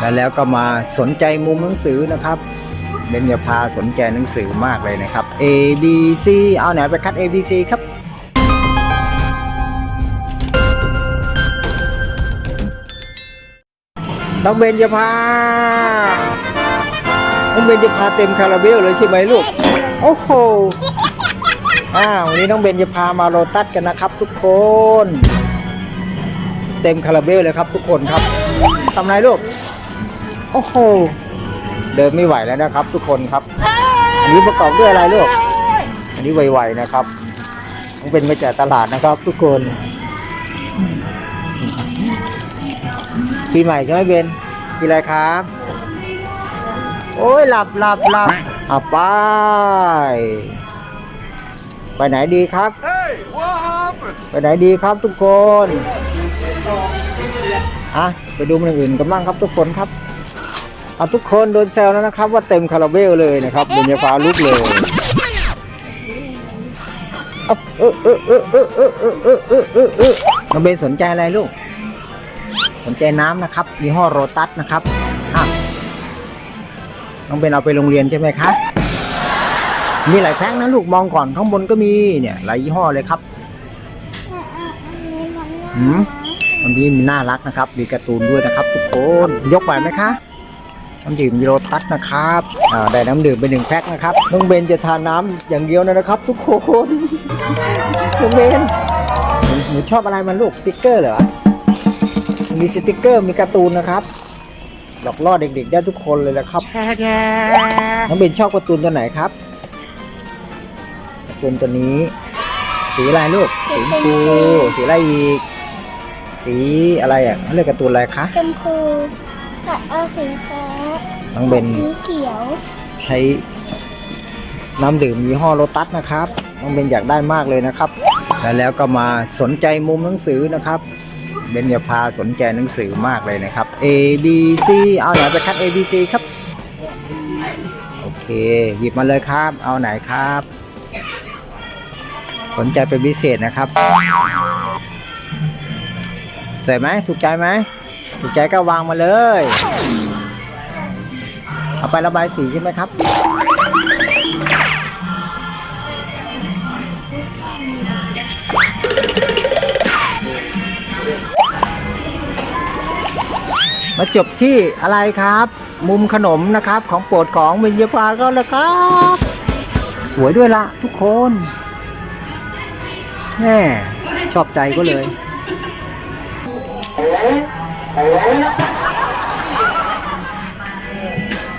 แล้วแล้วก็มาสนใจมุมหนังสือนะครับเบนจะพาสนใจหนังสือมากเลยนะครับ A B C เอาไหนไปคัด A B C ครับน้องเบนจะพาน้องเบนจะพาเต็มคาราเบลเลยใช่ไหมลูก โอ้โหอ่าวันนี้น้องเบนจะพามาโรตัสกันนะครับ ทุกคน เต็มคาราเบลเลยครับ ทุกคนครับทำไรลูก โอ้โห เดินไม่ไหวแล้วนะครับ ทุกคนครับ อันนี้ประกอบด้วยอะไรลูก อันนี้ไวๆนะครับต้องเป็นมาจากตลาดนะครับ ทุกคน ปีใหม่ใช่ไหมเบนปีอะไรครับ โอ้ยหลับหลับหลับอะไป ไปไหนดีครับ Hey, what happened? ไปไหนดีครับทุกคนอะไปดูมันอื่นกันบ้างครับทุกคนครับ เอาทุกคนโดนแซวแล้วนะครับ ว่าเต็มคาราเบลเลยนะครับเบญญาฟ้าลุกเลยเออเออเออเออเออเออเออเออเออเออน้องเบนสนใจอะไรลูก สนใจน้ำนะครับยี่ห้อโรตัสนะครับอะน้องเบนเอาไปโรงเรียนใช่ไหมคะมีหลายแพ็คนะลูกมองก่อนข้างบนก็มีเนี่ยหลายยี่ห้อเลยครับหืมวันนี้มีน่ารักนะครับ มีการ์ตูนด้วยนะครับ ทุกคนยกไหวไหมคะ น้ำดื่มโยตัสนะครับอ่าได้น้ำดื่มไปหนึ่งแพ็คนะครับน้องเบนจะทานน้ำอย่างเดียวนะครับ ทุกคนน้องเบนหนูหนูชอบอะไรมันลูกสติ๊กเกอร์เหรอมีสติ๊กเกอร์มีการ์ตูนนะครับหลอกล่อเด็กๆ ได้ทุกคนเลยนะครับน้องเบนชอบการ์ตูนตัวไหนครับการ์ตูนตัวนี้สีอะไรลูกสีชมพูสีอะไรอีกสีอะไรอะเขาเรียกการ์ตูนอะไรคะชมพูกับเอาสีฟ้า น้องเบนสีเขียวใช้น้ำดื่มยี่ห้อโลตัสนะครับ น้องเบนอยากได้มากเลยนะครับแล้วแล้วก็มาสนใจมุมหนังสือนะครับ เบนจะพาสนใจหนังสือมากเลยนะครับ A B C เอาไหนไปคัด A B C ครับ โอเค หยิบมาเลยครับ เอาไหนครับ สนใจเป็นพิเศษนะครับสวยไหมถูกใจไหมถูกใจก็วางมาเลย เอาไประบายสีใช่ไหมครับ มาจบที่อะไรครับ มุมขนมนะครับ ของโปรดของวิญญาภาก็แล้วครับ สวยด้วยละทุกคนแน่ชอบใจก็เลย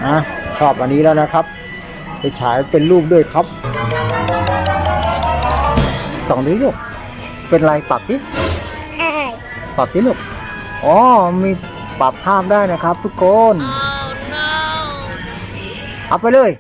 อะชอบอันนี้แล้วนะครับ ไปฉายเป็นรูปด้วยครับสองนี้ลูกเป็นลายปรับดิใช่ปรับดิลูกอ๋อมีปรับภาพได้นะครับทุกคน เอาไปเลย